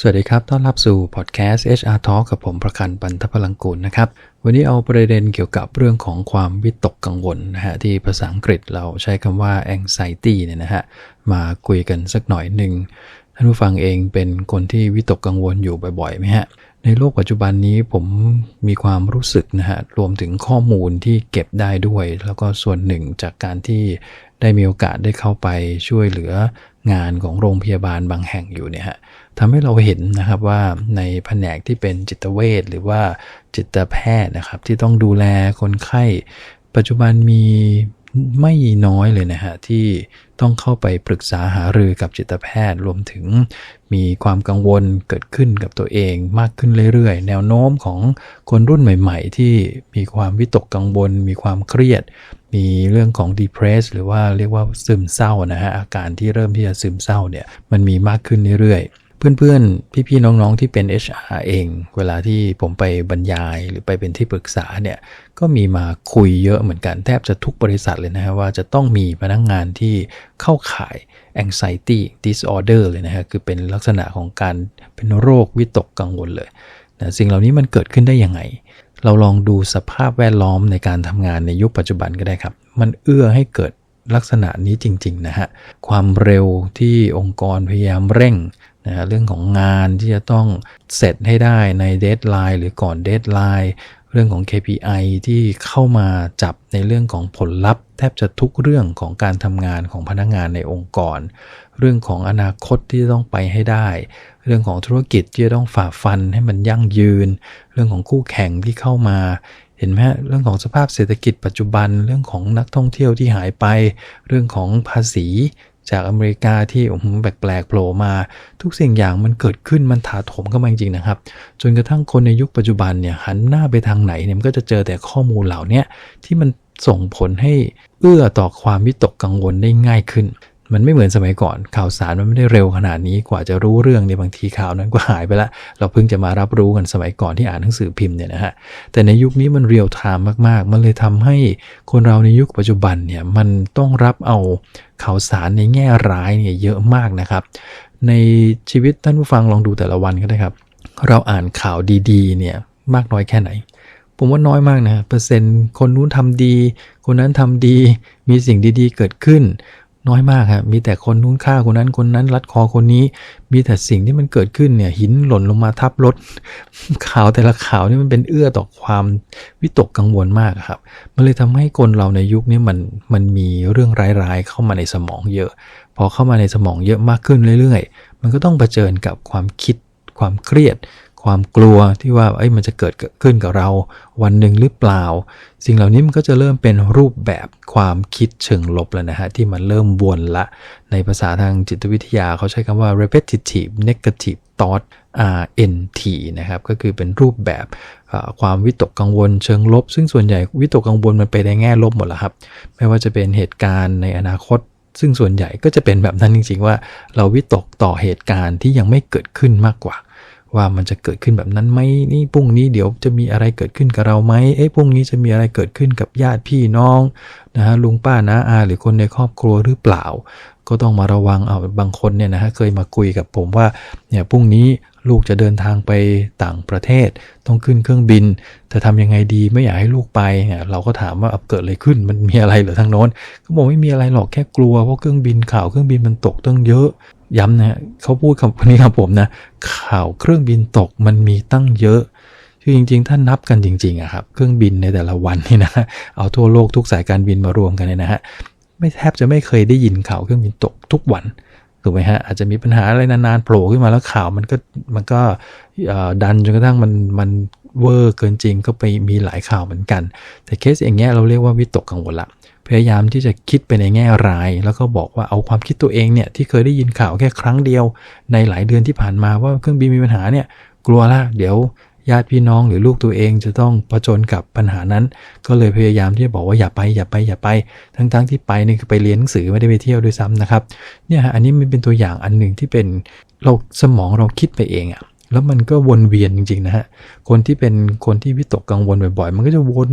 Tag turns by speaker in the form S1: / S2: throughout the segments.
S1: สวัสดีครับ ต้อนรับสู่พอดแคสต์ HR Talk กับผมประกันปันทพลังกุลนะครับ วันนี้เอาประเด็นเกี่ยวกับเรื่องของความวิตกกังวลนะฮะที่ภาษาอังกฤษเราใช้คำว่า anxiety เนี่ยนะฮะมาคุยกันสักหน่อยหนึ่งท่านผู้ฟังเองเป็นคนที่วิตกกังวลอยู่บ่อยๆไหมฮะ ในโลกปัจจุบันนี้ผมมีความรู้สึกนะฮะรวมถึงข้อมูลที่เก็บได้ด้วย แล้วก็ส่วนหนึ่งจากการที่ได้มีโอกาสได้เข้าไปช่วยเหลืองานของโรงพยาบาลบางแห่งอยู่เนี่ยฮะทำให้เราเห็นนะครับว่าในแผนกที่เป็นจิตเวชหรือว่าจิตแพทย์นะครับ ที่ต้องดูแลคนไข้ ปัจจุบันมี ไม่น้อยเลยนะฮะที่ต้องเข้าไปปรึกษาหารือกับจิตแพทย์ รวมถึงมีความกังวลเกิดขึ้นกับตัวเองมากขึ้นเรื่อยๆ แนวโน้มของคนรุ่นใหม่ ๆ ที่มีความวิตกกังวล มีความเครียด มีเรื่องของ depress หรือว่าเรียกว่าซึมเศร้านะฮะอาการที่เริ่มที่จะซึมเศร้าเนี่ยมันมีมากขึ้นเรื่อยๆ เพื่อนๆ พี่ๆ น้องๆ ที่เป็น HR เอง เวลาที่ผมไปบรรยายหรือไปเป็นที่ปรึกษาเนี่ย ก็มีมาคุยเยอะเหมือนกันแทบจะทุกบริษัทเลยนะฮะว่าจะต้องมีพนักงงานที่เข้าข่าย anxiety disorder เลยนะฮะ คือเป็นลักษณะของการเป็นโรควิตกกังวลเลยนะสิ่งเหล่านี้มันเกิดขึ้นได้ยังไง เราลองดูสภาพแวดล้อมในการทำงานในยุคปัจจุบันก็ได้ครับ มันเอื้อให้เกิดลักษณะนี้จริง ๆ นะฮะ ความเร็วที่องค์กรพยายามเร่ง นะเรื่องของงานที่จะต้องเสร็จให้ได้ในเดทไลน์หรือก่อนเดทไลน์เรื่องของ KPI ที่เข้ามาจับในเรื่องของผลลัพธ์ แทบจะทุกเรื่องของการทำงานของพนักงานในองค์กร เรื่องของอนาคตที่ต้องไปให้ได้ เรื่องของธุรกิจที่จะต้องฝ่าฟันให้มันยั่งยืน เรื่องของคู่แข่งที่เข้ามาเห็นไหมเรื่องของสภาพเศรษฐกิจปัจจุบัน เรื่องของนักท่องเที่ยวที่หายไป เรื่องของภาษี จากอเมริกาที่แปลกๆโผล่มา ทุกสิ่งอย่างมันเกิดขึ้นมันถาโถมเข้ามาจริงๆนะครับ จนกระทั่งคนในยุคปัจจุบันเนี่ยหันหน้าไปทางไหนเนี่ยมันก็จะเจอแต่ข้อมูลเหล่านี้ที่มันส่งผลให้เอื้อต่อความวิตกกังวลได้ง่ายขึ้น มันไม่เหมือนสมัยก่อน ข่าวสารมันไม่ได้เร็วขนาดนี้กว่าจะรู้เรื่องในบางทีข่าวนั้นก็หายไปล้วเราเพิ่งจะมารับรู้กันสมัยก่อนที่อ่านหนังสือพิมพ์เนี่ยนะฮะแต่ในยุคนี้มันเรียลไทม์มากๆ มันเลยทำให้คนเราในยุคปัจจุบันเนี่ยมันต้องรับเอาข่าวสารในแง่ร้ายเนี่ยเยอะมากนะครับ ในชีวิตท่านผู้ฟังลองดูแต่ละวันก็ได้ครับ เราอ่านข่าวดีๆเนี่ยมากน้อยแค่ไหนผมว่าน้อยมากนะเปอร์เซ็นต์คนนู้นทำดี คนนั้นทำดี มีสิ่งดีๆ เกิดขึ้น น้อยมากครับมีแต่คนนู้นฆ่าคนนั้นคนนั้น รัดคอคนนี้ มีแต่สิ่งที่มันเกิดขึ้นเนี่ยหินหล่นลงมาทับรถข่าวแต่ละข่าวนี่มันเป็นเอื้อต่อความวิตกกังวลมากครับมันเลยทำให้คนเราในยุคนี้มันมันมีเรื่องร้ายๆเข้ามาในสมองเยอะ พอเข้ามาในสมองเยอะมากขึ้นเรื่อยๆ มันก็ต้องเผชิญกับความคิดความเครียด ความกลัวที่ว่าเอ้ยมันจะเกิดขึ้นกับเราวันหนึ่งหรือเปล่า สิ่งเหล่านี้มันก็จะเริ่มเป็นรูปแบบความคิดเชิงลบแล้วนะฮะที่มันเริ่มวนละ ในภาษาทางจิตวิทยาเขาใช้คำว่า repetitive negative thought RNT นะครับก็คือเป็นรูปแบบความวิตกกังวลเชิงลบ ซึ่งส่วนใหญ่วิตกกังวลมันไปในแง่ลบหมดแล้วครับ ไม่ว่าจะเป็นเหตุการณ์ในอนาคตซึ่งส่วนใหญ่ก็จะเป็นแบบนั้นจริงๆว่าเราวิตกต่อเหตุการณ์ที่ยังไม่เกิดขึ้นมากกว่า ว่ามันจะเกิดขึ้นแบบนั้นไหมนี่พรุ่งนี้เดี๋ยวจะมีอะไรเกิดขึ้นกับเราไหมเอ้พรุ่งนี้จะมีอะไรเกิดขึ้นกับญาติพี่น้องนะฮะลุงป้าน้าอาหรือคนในครอบครัวหรือเปล่า ก็ต้องมาระวังเอาบางคนเนี่ยนะฮะเคยมาคุยกับผมว่าเนี่ยพรุ่งนี้ลูกจะเดินทางไปต่างประเทศ ต้องขึ้นเครื่องบินจะทำยังไงดีไม่อยากให้ลูกไปเนี่ยเราก็ถามว่าเกิดอะไรขึ้นมันมีอะไรเหรือทางโน้นเขาบอกไม่มีอะไรหรอกแค่กลัวเพราะเครื่องบินข่าวเครื่องบินมันตกตั้งเยอะ ย้ำนะเขาพูดคำนี้กับผมนะ ข่าวเครื่องบินตกมันมีตั้งเยอะ คือจริงๆ ถ้านับกันจริงๆอะครับ เครื่องบินในแต่ละวันนี่นะ เอาทั่วโลกทุกสายการบินมารวมกันเนี่ยนะฮะ ไม่แทบจะไม่เคยได้ยินข่าวเครื่องบินตกทุกวัน ถูกไหมฮะ อาจจะมีปัญหาอะไรนานๆโผล่ขึ้นมาแล้วข่าวมันก็มันก็ดันจนกระทั่งมันมันเวอร์เกินจริงก็ไปมีหลายข่าวเหมือนกัน แต่เคสอย่างเงี้ยเราเรียกว่าวิตกกังวลละ พยายามที่จะคิดไปในแง่ร้าย แล้วก็บอกว่าเอาความคิดตัวเองเนี่ยที่เคยได้ยินข่าวแค่ครั้งเดียว ในหลายเดือนที่ผ่านมาว่าเครื่องบินมีปัญหาเนี่ยกลัวละเดี๋ยวญาติพี่น้องหรือลูกตัวเองจะต้องผจญกับปัญหานั้น ก็เลยพยายามที่จะบอกว่าอย่าไปอย่าไปอย่าไป ทั้งๆทที่ไปนี่คือไปเรียนหนังสือไม่ได้ไปเที่ยวด้วยซ้ำนะครับเนี่ยอันนี้มันเป็นตัวอย่างอันหนึ่งที่เป็นเราสมองเราคิดไปเองอะ แล้วมันก็วนเวียนจริงๆนะฮะ คนที่เป็นคนที่วิตกกังวลบ่อยๆ มันก็จะวน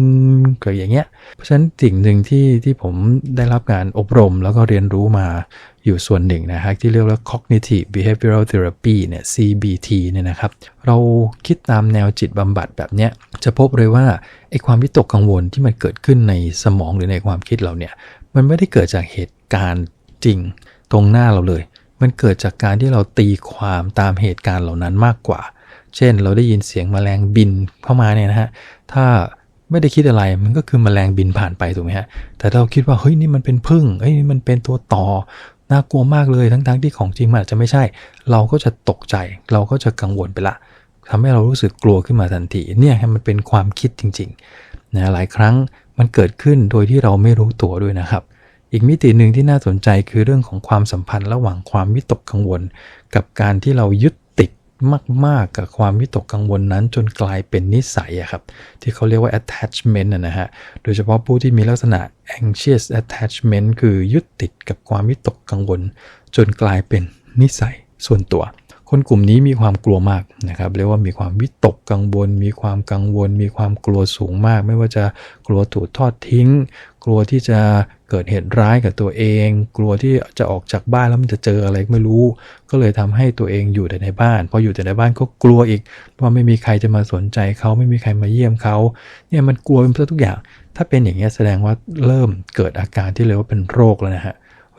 S1: เกิดอย่างเงี้ย เพราะฉะนั้นสิ่งหนึ่งที่ที่ผมได้รับการอบรมแล้วก็เรียนรู้มาอยู่ส่วนหนึ่งนะฮะที่เรียกว่า cognitive behavioral therapy เนี่ย CBT เนี่ยนะครับ เราคิดตามแนวจิตบำบัดแบบเนี้ยจะพบเลยว่าไอ้ความวิตกกังวลที่มันเกิดขึ้นในสมองหรือในความคิดเราเนี่ย มันไม่ได้เกิดจากเหตุการณ์จริงตรงหน้าเราเลย มันเกิดจากการที่เราตีความตามเหตุการณ์เหล่านั้นมากกว่า เช่น เราได้ยินเสียงมแมลงบินเข้ามาเนี่ยนะฮะ ถ้าไม่ได้คิดอะไรมันก็คือมแมลงบินผ่านไปถูกไหมฮะ แต่เราคิดว่าเฮ้ยนี่มันเป็นพึ่งเฮ้ยนี่มันเป็นตัวต่อ น่ากลัวมากเลยทั้งๆทที่ของจริงมันอาจจะไม่ใช่ เราก็จะตกใจ เราก็จะกังวลไปละทำให้เรารู้สึกกลัวขึ้นมาทันที เนี่ยมันเป็นความคิดจริงๆนะหลายครั้งมันเกิดขึ้นโดยที่เราไม่รู้ตัวด้วยนะครับ อีกมิติหนึ่งที่น่าสนใจคือเรื่องของความสัมพันธ์ระหว่างความวิตกกังวล กับการที่เรายึดติดมาก ๆ กับความวิตกกังวลนั้นจนกลายเป็นนิสัยครับ ที่เขาเรียกว่า attachment นะฮะ โดยเฉพาะผู้ที่มีลักษณะ anxious attachment คือยึดติดกับความวิตกกังวล จนกลายเป็นนิสัยส่วนตัว คนกลุ่มนี้มีความกลัวมากนะครับเรียกว่ามีความวิตกกังวล มีความกังวล มีความกลัวสูงมาก ไม่ว่าจะกลัวถูกทอดทิ้ง กลัวที่จะเกิดเหตุร้ายกับตัวเอง กลัวที่จะออกจากบ้านแล้วมันจะเจออะไรไม่รู้ ก็เลยทำให้ตัวเองอยู่แต่ในบ้านพออยู่แต่ในบ้านก็กลัวอีกว่าไม่มีใครจะมาสนใจเขาไม่มีใครมาเยี่ยมเขาเนี่ยมันกลัวเป็นทุกอย่าง ถ้าเป็นอย่างนี้แสดงว่าเริ่มเกิดอาการที่เรียกว่าเป็นโรคแล้วนะฮะ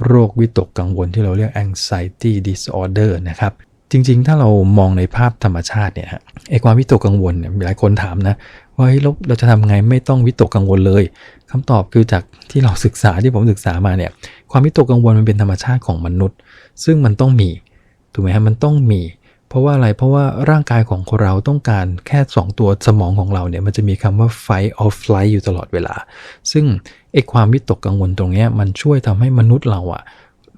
S1: โรควิตกกังวลที่เราเรียก anxiety disorder นะครับ จริง ๆ ถ้าเรามองในภาพธรรมชาติเนี่ยฮะไอความวิตกกังวลเนี่ยมีหลายคนถามนะว่าเราเราจะทำไงไม่ต้องวิตกกังวลเลยคำตอบคือจากที่เราศึกษาที่ผมศึกษามาเนี่ยความวิตกกังวลมันเป็นธรรมชาติของมนุษย์ ซึ่งมันต้องมีถูกไหมฮะมันต้องมี เพราะว่าอะไรเพราะว่าร่างกายของคนเราต้องการแค่ 2 ตัวสมองของเราเนี่ยมันจะมีคำว่า fight or flight อยู่ตลอดเวลา ซึ่งไอความวิตกกังวลตรงนี้มันช่วยทำให้มนุษย์เราอะ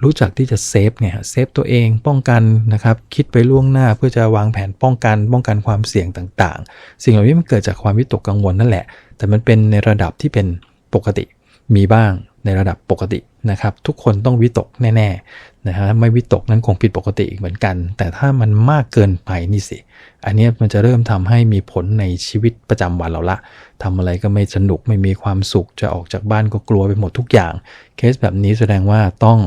S1: รู้จักที่จะเซฟไงเซฟตัวเองป้องกันนะครับ คิดไปล่วงหน้าเพื่อจะวางแผนป้องกัน ป้องกันความเสี่ยงต่างๆ สิ่งเหล่านี้มันเกิดจากความวิตกกังวลนั่นแหละ แต่มันเป็นในระดับที่เป็นปกติมีบ้างในระดับปกตินะครับ ทุกคนต้องวิตกแน่ๆนะฮะไม่วิตกนั้นคงผิดปกติอีกเหมือนกัน แต่ถ้ามันมากเกินไปนี่สิ อันนี้มันจะเริ่มทำให้มีผลในชีวิตประจำวันเราละทำอะไรก็ไม่สนุกไม่มีความสุขจะออกจากบ้านก็กลัวไปหมดทุกอย่าง เคสแบบนี้แสดงว่าต้อง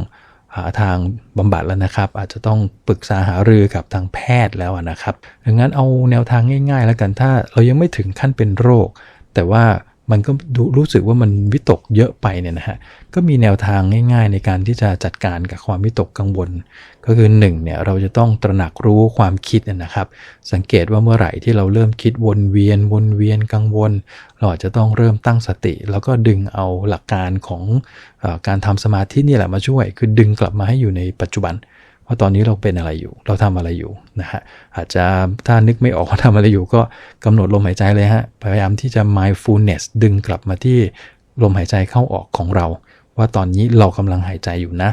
S1: หาทางบำบัดแล้วนะครับ อาจจะต้องปรึกษาหารือกับทางแพทย์แล้วนะครับดังนั้นเอาแนวทางง่าย ๆ แล้วกันถ้าเรายังไม่ถึงขั้นเป็นโรค แต่ว่า มันก็รู้สึกว่ามันวิตกเยอะไปเนี่ยนะฮะ ก็มีแนวทางง่าย ๆ ในการที่จะจัดการกับความวิตกกังวล ก็คือ1เนี่ยเราจะต้องตระหนักรู้ความคิดนะครับ สังเกตว่าเมื่อไหร่ที่เราเริ่มคิดวนเวียนวนเวียนกังวล เราอาจจะต้องเริ่มตั้งสติ แล้วก็ดึงเอาหลักการของอการทำสมาธินี่แหละมาช่วย คือดึงกลับมาให้อยู่ในปัจจุบัน ว่าตอนนี้เราเป็นอะไรอยู่ เราทำอะไรอยู่นะฮะอาจจะถ้านึกไม่ออกว่าทำอะไรอยู่ ก็กำหนดลมหายใจเลยฮะพยายามที่จะ mindfulness ดึงกลับมาที่ลมหายใจเข้าออกของเรา ว่าตอนนี้เรากำลังหายใจอยู่นะ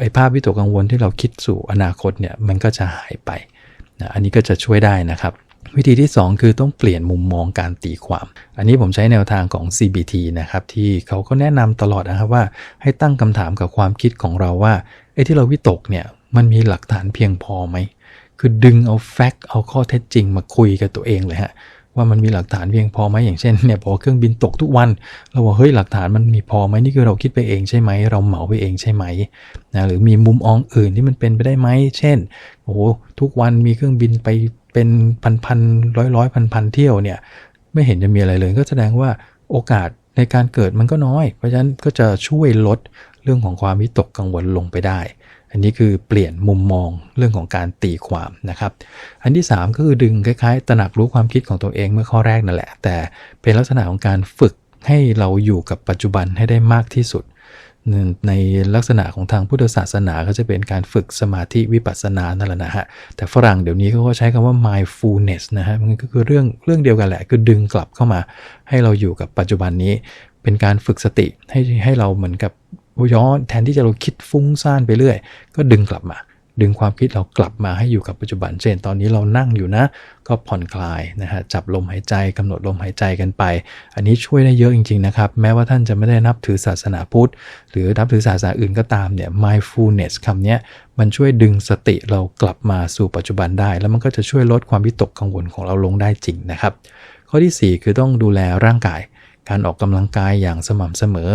S1: ไอ้ภาพวิตกกังวลที่เราคิดสู่อนาคตเนี่ยมันก็จะหายไปนะอันนี้ก็จะช่วยได้นะครับวิธีที่ 2 คือต้องเปลี่ยนมุมมองการตีความ อันนี้ผมใช้แนวทางของ CBT นะครับ ที่เขาก็แนะนำตลอดนะครับว่าให้ตั้งคำถามกับความคิดของเราว่าไอ้ที่เราวิตกเนี่ย มันมีหลักฐานเพียงพอไหม คือดึงเอาแฟกต์เอาข้อเท็จจริงมาคุยกับตัวเองเลยฮะ ว่ามันมีหลักฐานเพียงพอไหมอย่างเช่นเนี่ยพอเครื่องบินตกทุกวัน เราบอกเฮ้ยหลักฐานมันมีพอไหมนี่คือเราคิดไปเองใช่ไหม เราเหมาไปเองใช่ไหมนะหรือมีมุมอองอื่นที่มันเป็นไปได้ไหม เช่นโอ้โหทุกวันมีเครื่องบินไปเป็นพันพันร้อยร้อยพันพันเที่ยวเนี่ยไม่เห็นจะมีอะไรเลย ก็แสดงว่าโอกาสในการเกิดมันก็น้อย เพราะฉะนั้นก็จะช่วยลดเรื่องของความวิตกกังวลลงไปได้ อันนี้คือเปลี่ยนมุมมองเรื่องของการตีความนะครับ อันที่ 3 ก็คือดึงคล้ายๆ ตระหนักรู้ความคิดของตัวเองเมื่อข้อแรกนั่นแหละ แต่เป็นลักษณะของการฝึกให้เราอยู่กับปัจจุบันให้ได้มากที่สุด ในลักษณะของทางพุทธศาสนาก็จะเป็นการฝึกสมาธิวิปัสสนานั่นแหละนะฮะ แต่ฝรั่งเดี๋ยวนี้เขาก็ใช้คำว่า mindfulness นะฮะ มันก็คือเรื่องเรื่องเดียวกันแหละ คือดึงกลับเข้ามาให้เราอยู่กับปัจจุบันนี้ เป็นการฝึกสติให้ให้เราเหมือนกับ ย้อนแทนที่จะเราคิดฟุ้งซ่านไปเรื่อย ก็ดึงกลับมา ดึงความคิดเรากลับมาให้อยู่กับปัจจุบันเช่นตอนนี้เรานั่งอยู่นะ ก็ผ่อนคลายนะฮะจับลมหายใจกำหนดลมหายใจกันไป อันนี้ช่วยได้เยอะจริงๆนะครับ แม้ว่าท่านจะไม่ได้นับถือศาสนาพุทธ หรือนับถือศาสนาอื่นก็ตามเนี่ย mindfulness คำนี้มันช่วยดึงสติเรากลับมาสู่ปัจจุบันได้ แล้วมันก็จะช่วยลดความวิตกกังวลของเราลงได้จริงนะครับ ข้อที่ 4 คือต้องดูแลร่างกายการออกกำลังกายอย่างสม่ำเสมอ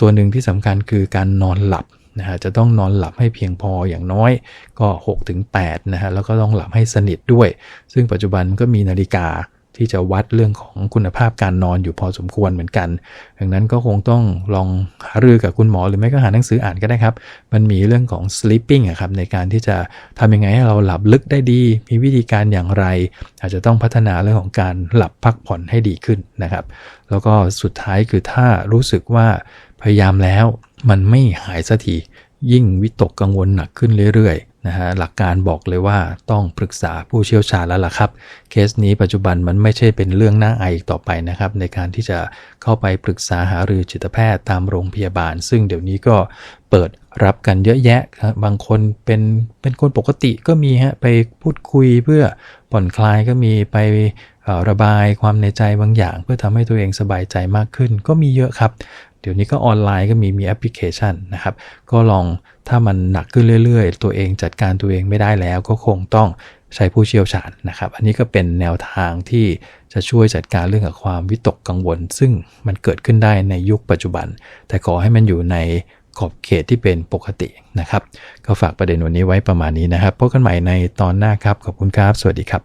S1: ตัวหนึ่งที่สำคัญคือการนอนหลับนะฮะจะต้องนอนหลับให้เพียงพออย่างน้อยก็6-8นะฮะแล้วก็ต้องหลับให้สนิทด้วย ซึ่งปัจจุบันก็มีนาฬิกา ที่จะวัดเรื่องของคุณภาพการนอนอยู่พอสมควรเหมือนกัน ดังนั้นก็คงต้องลองหารือกับคุณหมอหรือไม่ก็หาหนังสืออ่านก็ได้ครับ มันมีเรื่องของ sleeping ครับในการที่จะทำยังไงให้เราหลับลึกได้ดี มีวิธีการอย่างไร อาจจะต้องพัฒนาเรื่องของการหลับพักผ่อนให้ดีขึ้นนะครับ แล้วก็สุดท้ายคือถ้ารู้สึกว่าพยายามแล้วมันไม่หายสักที ยิ่งวิตกกังวลหนักขึ้นเรื่อยๆนะฮะหลักการบอกเลยว่าต้องปรึกษาผู้เชี่ยวชาญแล้วล่ะครับ เคสนี้ปัจจุบันมันไม่ใช่เป็นเรื่องน่าอายอีกต่อไปนะครับ ในการที่จะเข้าไปปรึกษาหารือจิตแพทย์ตามโรงพยาบาล ซึ่งเดี๋ยวนี้ก็เปิดรับกันเยอะแยะครับบางคนเป็นเป็นคนปกติก็มีฮะไปพูดคุยเพื่อผ่อนคลายก็มีไประบายความในใจบางอย่าง เพื่อทำให้ตัวเองสบายใจมากขึ้น ก็มีเยอะครับ เดี๋ยวนี้ก็ออนไลน์ก็มีมีแอปพลิเคชันนะครับ ก็ลองถ้ามันหนักขึ้นเรื่อยๆ ตัวเองจัดการตัวเองไม่ได้แล้วก็คงต้องใช้ผู้เชี่ยวชาญนะครับ อันนี้ก็เป็นแนวทางที่จะช่วยจัดการเรื่องกับความวิตกกังวล ซึ่งมันเกิดขึ้นได้ในยุคปัจจุบัน แต่ขอให้มันอยู่ในขอบเขตที่เป็นปกตินะครับ ก็ฝากประเด็นวันนี้ไว้ประมาณนี้นะครับพบกันใหม่ในตอนหน้าครับ ขอบคุณครับ สวัสดีครับ